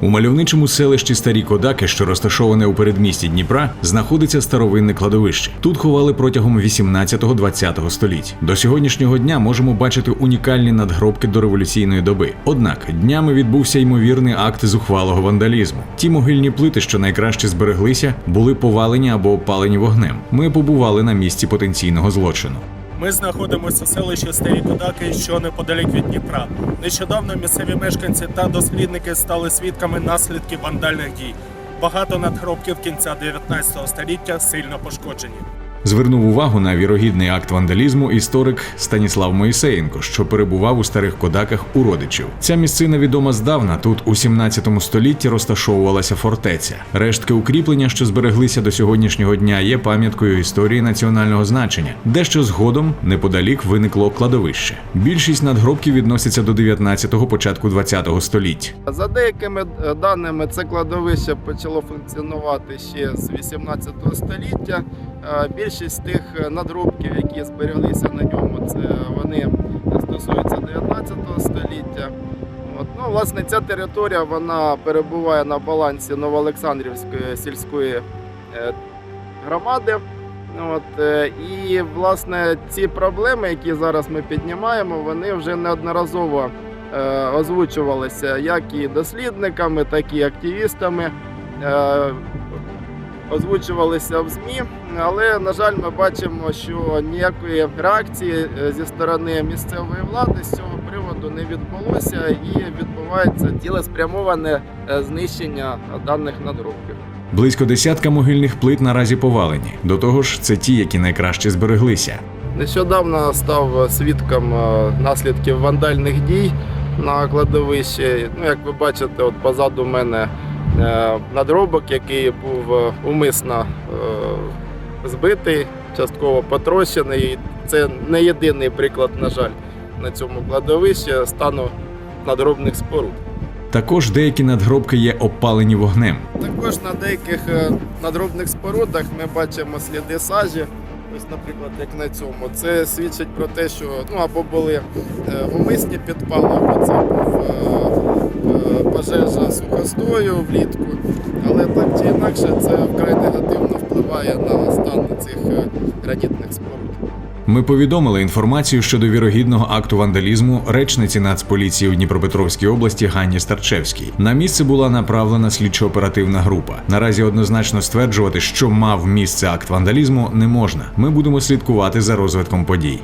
У мальовничому селищі Старі Кодаки, що розташоване у передмісті Дніпра, знаходиться старовинне кладовище. Тут ховали протягом 18-20 століть. До сьогоднішнього дня можемо бачити унікальні надгробки до революційної доби. Однак днями відбувся ймовірний акт зухвалого вандалізму. Ті могильні плити, що найкраще збереглися, були повалені або опалені вогнем. Ми побували на місці потенційного злочину. Ми знаходимося у селищі Старі Кодаки, що неподалік від Дніпра. Нещодавно місцеві мешканці та дослідники стали свідками наслідків вандальних дій. Багато надгробків кінця 19 століття сильно пошкоджені. Звернув увагу на вірогідний акт вандалізму історик Станіслав Моїсеєнко, що перебував у старих кодаках у родичів. Ця місцина відома здавна. Тут у 17 столітті розташовувалася фортеця. Рештки укріплення, що збереглися до сьогоднішнього дня, є пам'яткою історії національного значення, дещо згодом неподалік виникло кладовище. Більшість надгробків відносяться до 19-го, початку 20-го століть. За деякими е, даними, це кладовище почало функціонувати ще з 18 століття. Е, Більшість тих е, надробків, які збереглися на ньому, це вони стосуються 19 століття. От, ну, власне, ця територія вона перебуває на балансі Новоолександрівської сільської е, громади. От, е, і власне ці проблеми, які зараз ми піднімаємо, вони вже неодноразово озвучувалися як і дослідниками, так і активістами. Озвучувалися в ЗМІ, але на жаль, ми бачимо, що ніякої реакції е, зі сторони місцевої влади з цього приводу не відбулося і відбувається цілеспрямоване е, знищення даних надробків. Близько десятка могильних плит наразі повалені. До того ж, це ті, які найкраще збереглися. Нещодавно став свідком е, наслідків вандальних дій на кладовищі. Ну, як ви бачите, от позаду мене надробок, який був е, умисно е, збитий, частково потрощений. Це не єдиний приклад, на жаль, на цьому кладовищі стану надробних споруд. Також деякі надгробки є опалені вогнем. Також на деяких е, надробних спорудах ми бачимо сліди сажі. Ось, наприклад, як на цьому. Це свідчить про те, що ну або були е, умисні підпали, або це був е, е, пожежа сухостою влітку. Але так чи інакше це вкрай негативно впливає на стан цих е, гранітних споруд. Ми повідомили інформацію щодо вірогідного акту вандалізму речниці Нацполіції у Дніпропетровській області Ганні Старчевській. На місце була направлена слідчо-оперативна група. Наразі однозначно стверджувати, що мав місце акт вандалізму, не можна. Ми будемо слідкувати за розвитком подій.